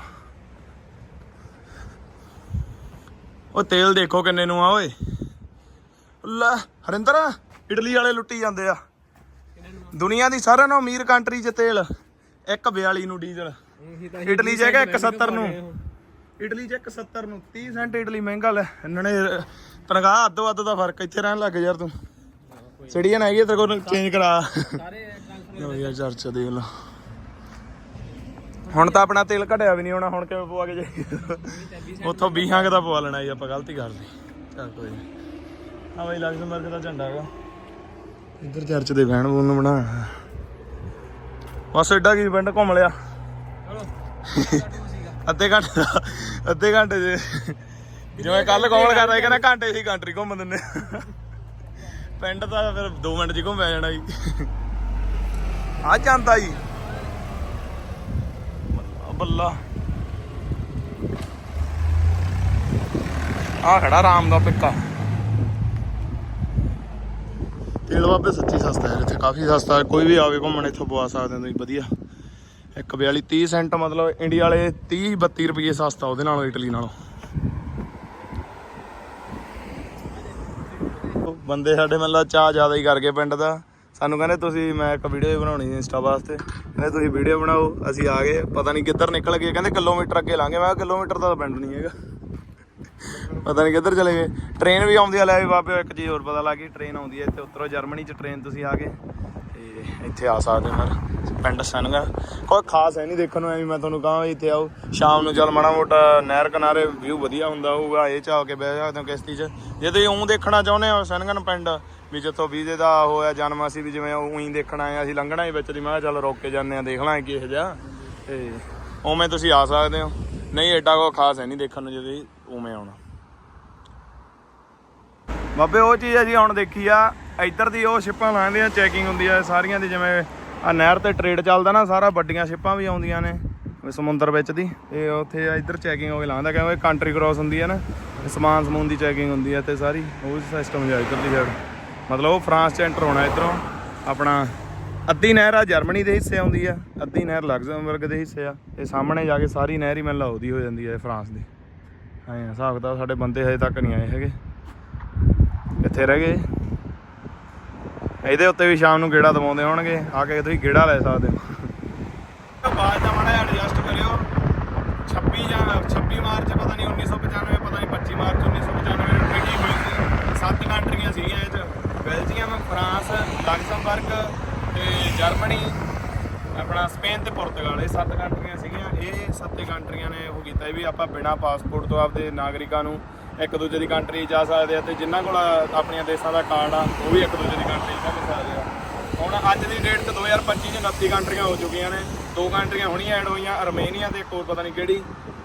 ਉਹ ਤੇਲ ਦੇਖੋ ਕਿੰਨੇ ਨੂੰ ਆ ਓਏ। ਲੈ, ਹਰਿੰਦਰ, ਇਟਲੀ ਵਾਲੇ ਲੁੱਟੀ ਜਾਂਦੇ ਆ। ਦੁਨੀਆ ਦੀ ਸਾਰਿਆਂ ਨਾਲੋਂ ਅਮੀਰ ਕੰਟਰੀ 'ਚ ਤੇਲ। 142 ਨੂੰ ਡੀਜ਼ਲ। ਇਟਲੀ 'ਚ ਹੈਗਾ 170 ਨੂੰ। ਇਟਲੀ 'ਚ 170 ਨੂੰ। 30 ਸੈਂਟ ਇਟਲੀ ਮਹਿੰਗਾ ਲੈ। ਇਹਨਾਂ ਨੇ ਤਨਖਾਹ ਅੱਧੋ ਅੱਧ ਦਾ ਫ਼ਰਕ ਇੱਥੇ ਰਹਿਣ ਲੱਗ ਯਾਰ ਤੂੰ। ਸਿਟੀਜ਼ਨ ਹੈਗੀ ਤੇਰੇ ਕੋਲ ਚੇਂਜ ਕਰਾ। ਸਾਰੇ ਯਾਰ ਚਰਚ ਦੇਖ ਲਾ ਹੁਣ ਤਾਂ ਆਪਣਾ ਤੇਲ ਘਟਿਆ ਵੀ ਨਹੀਂ ਹੋਣਾ ਹੁਣ ਕਿਵੇਂ ਪਵਾ ਕੇ ਜਾਈਏ? ਉੱਥੋਂ 20 ਦਾ ਪਵਾ ਲੈਣਾ ਜੀ ਆਪਾਂ ਗਲਤੀ ਕਰ ਲਈ। ਚੱਲ ਕੋਈ। ਆ ਬਈ ਲਗਜ਼ਮਬਰਗ ਦਾ ਝੰਡਾ ਹੈਗਾ ਇੱਧਰ ਚਰਚ ਦੇ ਬਹਿਣ ਬੂਣ ਨੂੰ ਬਣਾਇਆ ਬਸ ਐਡਾ ਕੀ ਪਿੰਡ ਘੁੰਮ ਲਿਆ। ਅੱਧੇ ਘੰਟੇ ਦਾ- ਅੱਧੇ ਘੰਟੇ ਦੇ ਜਿਵੇਂ ਕੱਲ ਕਾਲ ਕਰਦਾ ਸੀ ਕਹਿੰਦਾ ਘੰਟੇ ਸੀ ਕੰਟਰੀ ਘੁੰਮ ਦਿੰਦੇ ਪਿੰਡ ਤਾਂ ਫਿਰ 2 ਮਿੰਟ 'ਚ ਘੁੰਮਿਆ ਜਾਣਾ ਜੀ। ਆ ਜਾਂਦਾ ਜੀ। ਬੱਲਾ ਆ ਖੜਾ ਰਾਮ ਦਾ ਪਿੱਕਾ। ਤੇਲ ਬਾਬੇ ਸੱਚੀ ਸਸਤਾ ਹੈ ਇੱਥੇ ਕਾਫੀ ਸਸਤਾ ਹੈ। ਕੋਈ ਵੀ ਆਵੇ ਘੁੰਮਣ ਇੱਥੋਂ ਪਵਾ ਸਕਦੇ ਹੋ ਤੁਸੀਂ ਵਧੀਆ। ਇੱਕ 42 30 ਸੈਂਟ ਮਤਲਬ ਇੰਡੀਆ ਵਾਲੇ 30 32 ਰੁਪਏ ਸਸਤਾ ਉਹਦੇ ਨਾਲੋਂ, ਇਟਲੀ ਨਾਲੋਂ। ਬੰਦੇ ਸਾਡੇ ਮਤਲਬ ਚਾਹ ਜ਼ਿਆਦਾ ਹੀ ਕਰ ਗਏ ਪਿੰਡ ਦਾ। ਸਾਨੂੰ ਕਹਿੰਦੇ, ਤੁਸੀਂ, ਮੈਂ ਇੱਕ ਵੀਡੀਓ ਬਣਾਉਣੀ ਇੰਸਟਾ ਵਾਸਤੇ। ਕਹਿੰਦੇ, ਤੁਸੀਂ ਵੀਡੀਓ ਬਣਾਓ, ਅਸੀਂ ਆ ਗਏ, ਪਤਾ ਨਹੀਂ ਕਿੱਧਰ ਨਿਕਲ ਗਏ। ਕਹਿੰਦੇ, ਕਿਲੋਮੀਟਰ ਅੱਗੇ ਲਾਂਗੇ ਮੈਂ ਕਿਹਾ, ਕਿਲੋਮੀਟਰ ਦਾ ਤਾਂ ਪਿੰਡ ਨਹੀਂ ਹੈਗਾ। ਪਤਾ ਨਹੀਂ ਕਿੱਧਰ ਚਲੇ ਗਏ। ਟ੍ਰੇਨ ਵੀ ਆਉਂਦੀ ਆ, ਲੈ ਵੀ ਬਾਬੇ, ਇੱਕ ਚੀਜ਼ ਹੋਰ ਪਤਾ ਲੱਗ ਗਈ ਟ੍ਰੇਨ ਆਉਂਦੀ ਹੈ ਇੱਥੇ, ਉਤਰੋ ਜਰਮਨੀ ਚ ਟ੍ਰੇਨ ਤੁਸੀਂ ਆ ਕੇ, ਤੇ ਇੱਥੇ ਆ ਸਕਦੇ ਹੋ ਫਿਰ ਪਿੰਡ ਸਨਗਾ ਕੋਈ ਖਾਸ ਹੈ ਨਹੀਂ ਦੇਖਣ ਨੂੰ, ਐਵੇਂ ਮੈਂ ਤੁਹਾਨੂੰ ਕਹਾਂ ਵੀ ਇੱਥੇ ਆਓ, ਸ਼ਾਮ ਨੂੰ ਚੱਲ ਮਾੜਾ ਮੋਟਾ ਨਹਿਰ ਕਿਨਾਰੇ ਵਿਊ ਵਧੀਆ ਹੁੰਦਾ ਹੋਊਗਾ, ਇਹ ਚ ਆ ਕੇ ਬਹਿ ਸਕਦੇ ਹੋ ਕਿਸ਼ਤੀ 'ਚ। ਜੇ ਤੁਸੀਂ ਉਂ ਦੇਖਣਾ ਚਾਹੁੰਦੇ ਹੋ ਸਨਗਨ ਪਿੰਡ, ਵੀ ਜਿੱਥੋਂ ਵੀਜ਼ੇ ਦਾ ਹੋਇਆ ਜਨਮ ਅਸੀਂ ਵੀ ਜਿਵੇਂ ਉਹੀ ਦੇਖਣਾ ਹੈ ਅਸੀਂ ਲੰਘਣਾ ਹੀ ਵਿੱਚ ਦੀ, ਮੈਂ ਕਿਹਾ ਚੱਲ ਰੋਕ ਕੇ ਜਾਂਦੇ ਆ ਦੇਖ ਲਾਂਗੇ ਕਿਹੋ ਜਿਹਾ। ਤੇ ਉਵੇਂ ਤੁਸੀਂ ਆ ਸਕਦੇ ਹੋ। ਨਹੀਂ ਐਡਾ ਕੋਈ ਖਾਸ ਹੈ ਨਹੀਂ ਦੇਖਣ ਨੂੰ, ਜੇ ਤੁਸੀਂ ਉਵੇਂ ਆਉਣਾ। ਬਾਬੇ, ਉਹ ਚੀਜ਼ ਆ ਜੀ ਹੁਣ ਦੇਖੀ ਆ, ਇੱਧਰ ਦੀ ਉਹ ਸ਼ਿਪਾਂ ਲਾਉਂਦੀਆਂ ਚੈਕਿੰਗ ਹੁੰਦੀ ਆ, ਸਾਰੀਆਂ ਦੀ ਜਿਵੇਂ ਆ ਨਹਿਰ ਤੇ ਟ੍ਰੇਡ ਚੱਲਦਾ ਨਾ, ਸਾਰਾ ਵੱਡੀਆਂ ਸ਼ਿਪਾਂ ਵੀ ਆਉਂਦੀਆਂ ਨੇ ਸਮੁੰਦਰ ਵਿੱਚ ਦੀ, ਤੇ ਉੱਥੇ ਇੱਧਰ ਚੈਕਿੰਗ ਹੋ ਕੇ ਲਾਉਂਦਾ, ਕਿਉਂਕਿ ਕੰਟਰੀ ਕ੍ਰਾਸ ਹੁੰਦੀ ਆ ਨਾ ਸਮਾਨ ਸਮੂਨ ਦੀ ਚੈਕਿੰਗ ਹੁੰਦੀ ਆ, ਤੇ ਸਾਰੀ ਉਹ ਸਿਸਟਮ ਜਿਹਾ ਇੱਧਰ ਦੀ ਸਾਈਡ ਮਤਲਬ ਉਹ ਫਰਾਂਸ ਚ ਐਂਟਰ ਹੋਣਾ ਇੱਧਰੋਂ, ਆਪਣਾ ਅੱਧੀ ਨਹਿਰ ਆ ਜਰਮਨੀ ਦੇ ਹਿੱਸੇ ਆਉਂਦੀ ਆ, ਅੱਧੀ ਨਹਿਰ ਲਗਜ਼ਮਬਰਗ ਦੇ ਹਿੱਸੇ ਆ, ਤੇ ਸਾਹਮਣੇ ਜਾ ਕੇ ਸਾਰੀ ਨਹਿਰ ਹੀ ਮੈਨੂੰ ਉਹਦੀ ਹੋ ਜਾਂਦੀ ਆ ਫਰਾਂਸ ਦੀ। ਹਾਂ ਹਿਸਾਬ ਕਿਤਾਬ ਸਾਡੇ ਬੰਦੇ ਹਜੇ ਤੱਕ ਨਹੀਂ ਆਏ ਹੈਗੇ। ਕਿੱਥੇ ਰਹਿ ਗਏ। ਇਹਦੇ ਉੱਤੇ ਵੀ ਸ਼ਾਮ ਨੂੰ ਗੇੜਾ ਦਵਾਉਂਦੇ ਹੋਣਗੇ। ਆ ਕੇ ਤੁਸੀਂ ਗੇੜਾ ਲੈ ਸਕਦੇ ਹੋ। ਬਾਅਦ ਦਾ ਮਾੜਾ ਐਡਜਸਟ ਕਰਿਓ। 26 ਜਾਂ 26 ਮਾਰਚ ਪਤਾ ਨਹੀਂ 1995 ਪਤਾ ਨਹੀਂ 25 ਮਾਰਚ 1995 ਨੂੰ ਟ੍ਰੀਟੀ ਹੋਈ ਸੀ। ਸੱਤ ਕੰਟਰੀਆਂ ਸੀਗੀਆਂ ਇਹ ਚ। ਬੈਲਜੀਅਮ, ਫਰਾਂਸ ਲਗਜ਼ਮਬਰਗ ਤੇ ਜਰਮਨੀ, ਆਪਣਾ ਸਪੇਨ ਤੇ ਪੁਰਤਗਾਲ। ਇਹ ਸੱਤ ਕੰਟਰੀਆਂ ਸੀਗੀਆਂ। ਇਹ ਸੱਤੇ ਕੰਟਰੀਆਂ ਨੇ ਉਹ ਕੀਤਾ। ਵੀ ਆਪਾਂ ਬਿਨਾ ਪਾਸਪੋਰਟ ਤੋਂ ਆਪਦੇ ਨਾਗਰਿਕਾਂ ਨੂੰ ਇੱਕ ਦੂਜੇ ਦੀ ਕੰਟਰੀ ਜਾ ਸਕਦੇ ਆ ਤੇ ਜਿਨ੍ਹਾਂ ਕੋਲ ਆਪਣੀਆਂ ਦੇਸ਼ਾਂ ਦਾ ਕਾਰਡ ਆ, ਉਹ ਵੀ ਇੱਕ ਦੂਜੇ ਦੀ ਕੰਟਰੀ ਘੁੰਮ ਸਕਦੇ ਆ। ਹੁਣ ਅੱਜ ਦੀ ਡੇਟ 'ਚ 2025 ਚ 29 ਕੰਟਰੀਆਂ ਹੋ ਚੁੱਕੀਆਂ ਨੇ। ਦੋ ਕੰਟਰੀਆਂ ਹੁਣੀਆਂ ਐਡ ਹੋਈਆਂ, ਅਰਮੇਨੀਆ ਤੇ ਇੱਕ ਹੋਰ ਪਤਾ ਨਹੀਂ ਕਿਹੜੀ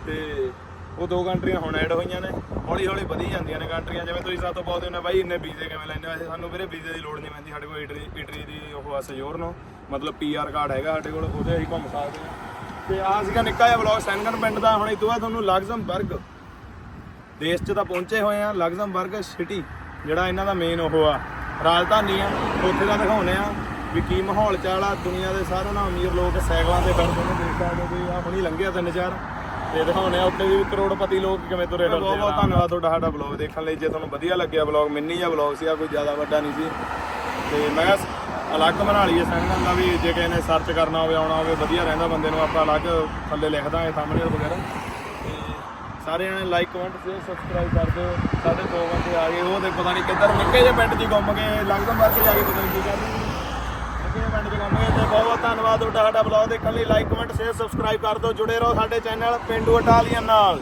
ਤੇ ਉਹ ਦੋ ਕੰਟਰੀਆਂ ਹੁਣ ਐਡ ਹੋਈਆਂ ਨੇ। ਹੌਲੀ ਹੌਲੀ ਵਧੀ ਜਾਂਦੀਆਂ ਨੇ ਕੰਟਰੀਆਂ, ਜਿਵੇਂ ਤੁਸੀਂ ਸਾਤੋਂ ਪੁੱਛਦੇ ਹੋ ਬਾਈ ਇੰਨੇ ਵੀਜ਼ੇ ਕਿਵੇਂ ਲੈਂਦੇ ਵੈਸੇ ਸਾਨੂੰ ਵੀਰੇ ਵੀਜ਼ੇ ਦੀ ਲੋੜ ਨਹੀਂ ਪੈਂਦੀ, ਸਾਡੇ ਕੋਲ ਇਟਲੀ ਇਟਲੀ ਦੀ ਉਹ ਆ ਸਜੋਰ ਨੂੰ। ਮਤਲਬ ਪੀਆਰ ਕਾਰਡ ਹੈਗਾ ਸਾਡੇ ਕੋਲ, ਉਹਦੇ ਅਸੀਂ ਘੁੰਮ ਸਕਦੇ ਹਾਂ। ਤੇ ਆ ਸੀਗਾ ਨਿੱਕਾ ਜਿਹਾ ਵਲੌਗ ਸੈਨਗਨ ਪਿੰਡ ਦਾ। ਹੁਣ ਇਹ ਤੋਂ ਬਾਅਦ ਤੁਹਾਨੂੰ ਲਗਜ਼ਮਬਰਗ ਦੇਸ਼ 'ਚ ਤਾਂ ਪਹੁੰਚੇ ਹੋਏ ਆ ਲਗਜ਼ਮਬਰਗ ਸਿਟੀ ਜਿਹੜਾ ਇਹਨਾਂ ਦਾ ਮੇਨ ਉਹ ਆ। ਰਾਜਧਾਨੀ ਆ ਉੱਥੇ ਦਾ ਦਿਖਾਉਨੇ ਆ ਵੀ ਕੀ ਮਾਹੌਲ ਚਾਲ ਆ ਦੁਨੀਆ ਦੇ ਸਾਰਿਆਂ ਨਾਲੋਂ ਅਮੀਰ ਲੋਕ ਸਾਈਕਲਾਂ ਤੇ ਫਿਰਦੇ ਨੇ ਦੇਖ ਸਕਦੇ ਵੀ ਆ ਹੁਣੀ ਲੰਘਿਆ ਤਿੰਨ ਚਾਰ। ਤੇ ਦਿਖਾਉਨੇ ਆ ਉੱਤੇ ਵੀ ਕਰੋੜਪਤੀ ਲੋਕ ਕਿਵੇਂ ਤੁਰੇ ਫਿਰਦੇ ਬਹੁਤ ਬਹੁਤ ਧੰਨਵਾਦ ਤੁਹਾਡਾ ਸਾਡਾ ਬਲੌਗ ਦੇਖਣ ਲਈ। ਜੇ ਤੁਹਾਨੂੰ ਵਧੀਆ ਲੱਗਿਆ ਬਲੌਗ ਮਿੰਨੀ ਜਿਹਾ ਬਲੌਗ ਸੀ ਆ ਕੋਈ ਜ਼ਿਆਦਾ ਵੱਡਾ ਨਹੀਂ ਸੀ। ਤੇ ਮੈਂ ਅਲੱਗ ਬਣਾ ਲਈਏ ਸੈਨਗਨ ਦਾ ਵੀ ਜੇ ਕਿਸੇ ਨੇ ਸਰਚ ਕਰਨਾ ਹੋਵੇ ਆਉਣਾ ਹੋਵੇ ਵਧੀਆ ਰਹਿੰਦਾ ਬੰਦੇ ਨੂੰ ਆਪਾਂ ਅਲੱਗ ਥੱਲੇ ਲਿਖ ਦਾਂਗੇ ਥੰਬਨੇਲ ਵਗੈਰਾ। ਤੇ ਸਾਰਿਆਂ ਨੇ ਲਾਈਕ ਕਮੈਂਟ ਸ਼ੇਅਰ ਸਬਸਕ੍ਰਾਈਬ ਕਰ ਦਿਓ। ਸਾਡੇ ਦੋ ਬੰਦੇ ਆ ਗਏ, ਉਹ ਤੇ ਪਤਾ ਨਹੀਂ ਕਿੱਧਰ ਨਿੱਕੇ ਜਿਹੇ ਪਿੰਡ 'ਚ ਹੀ ਗੁੰਮ ਗਏ ਲੱਗਦਾ ਵਰਗੇ ਜਾ ਕੇ ਪਤਾ ਨਹੀਂ ਕੀ ਕਰਦੇ ਨਿੱਕੇ ਜਿਹੇ ਪਿੰਡ 'ਚ ਘੁੰਮ ਗਏ ਤੇ ਬਹੁਤ ਬਹੁਤ ਧੰਨਵਾਦ ਤੁਹਾਡਾ ਸਾਡਾ ਬਲੌਗ ਦੇਖਣ ਲਈ। ਲਾਈਕ ਕਮੈਂਟ ਸ਼ੇਅਰ ਸਬਸਕ੍ਰਾਈਬ ਕਰ ਦਿਓ। ਜੁੜੇ ਰਹੋ ਸਾਡੇ ਚੈਨਲ ਪਿੰਡੂ ਇਟਾਲੀਅਨ ਨਾਲ।